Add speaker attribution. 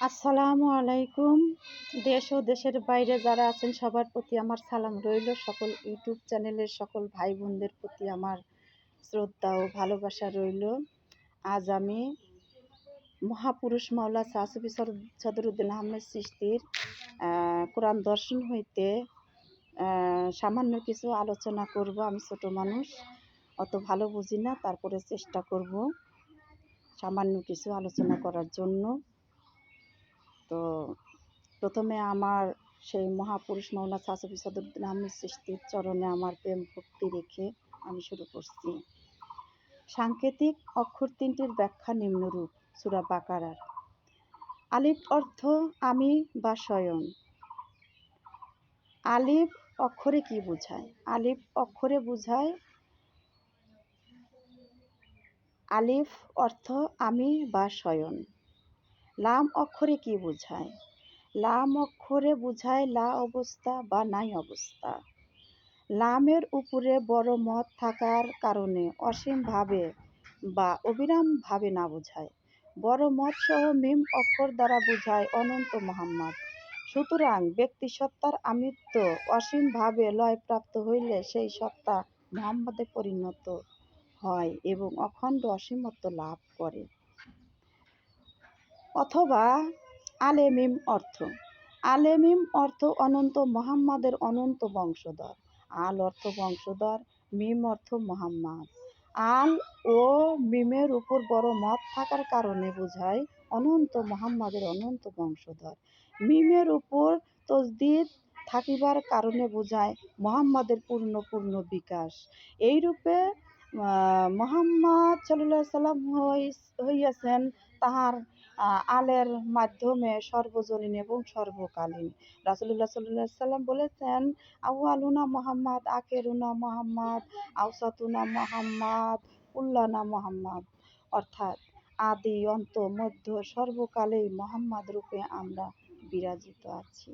Speaker 1: আসসালামু আলাইকুম। দেশ ও দেশের বাইরে যারা আছেন, সবার প্রতি আমার সালাম রইল। সকল ইউটিউব চ্যানেলের সকল ভাই বোনদের প্রতি আমার শ্রদ্ধা ও ভালোবাসা রইল। আজ আমি মহাপুরুষ মাওলা সাহসুফি সদরুদ্দিন আহমেদ সৃষ্টির কোরআন দর্শন হইতে সামান্য কিছু আলোচনা করব। আমি ছোট মানুষ, অত ভালো বুঝি না, তারপরে চেষ্টা করব সামান্য কিছু আলোচনা করার জন্য। প্রথমে আমার সেই মহাপুরুষ মৌলা সাসফি সদরুদ্দিন আহমেদ সৃষ্টির চরণে আমার প্রেম ভক্তি রেখে আমি শুরু করছি। সাংকেতিক অক্ষর তিনটির ব্যাখ্যা নিম্নরূপ, সুরা বাকারার। আলিফ অর্থ আমি বা স্বয়ং। আলিফ অক্ষরে কি বোঝায়? আলিফ অক্ষরে বোঝায় আলিফ অর্থ আমি বা স্বয়ং। লাম অক্ষরে কি বোঝায়? লাম অক্ষরে বুঝায় লা অবস্থা বা নাই অবস্থা। লামের উপরে বড় মত থাকার কারণে অসীমভাবে বা অবিরামভাবে না বোঝায়। বড় মত সহ মিম অক্ষর দ্বারা বোঝায় অনন্ত মোহাম্মদ। সুতরাং ব্যক্তি সত্তার আমিত্ব অসীমভাবে লয়প্রাপ্ত হইলে সেই সত্তা মোহাম্মদে পরিণত হয় এবং অখণ্ড অসীমত্ব লাভ করে। অথবা আলেমিম অর্থ। আলেমিম অর্থ অনন্ত মোহাম্মদের অনন্ত বংশধর। আল অর্থ বংশধর, মিম অর্থ মোহাম্মদ। আল ও মিমের উপর বড় মত থাকার কারণে বোঝায় অনন্ত মোহাম্মদের অনন্ত বংশধর। মিমের উপর তসদিদ থাকিবার কারণে বোঝায় মোহাম্মদের পূর্ণ পূর্ণ বিকাশ। এইরূপে মোহাম্মদ সাল্লাহ সাল্লাম হইয়াছেন তাহার আলের মাধ্যমে সর্বজনীন এবং সর্বকালীন। রাসুলুল্লাহ সাল্লাহ সাল্লাম বলেছেন আউআলুনা মোহাম্মদ আকেরুনা মোহাম্মদ আউসাতুনা মোহাম্মদ উল্লানা মোহাম্মদ। অর্থাৎ আদি, অন্ত, মধ্য, সর্বকালেই মোহাম্মদ রূপে আমরা বিরাজিত আছি।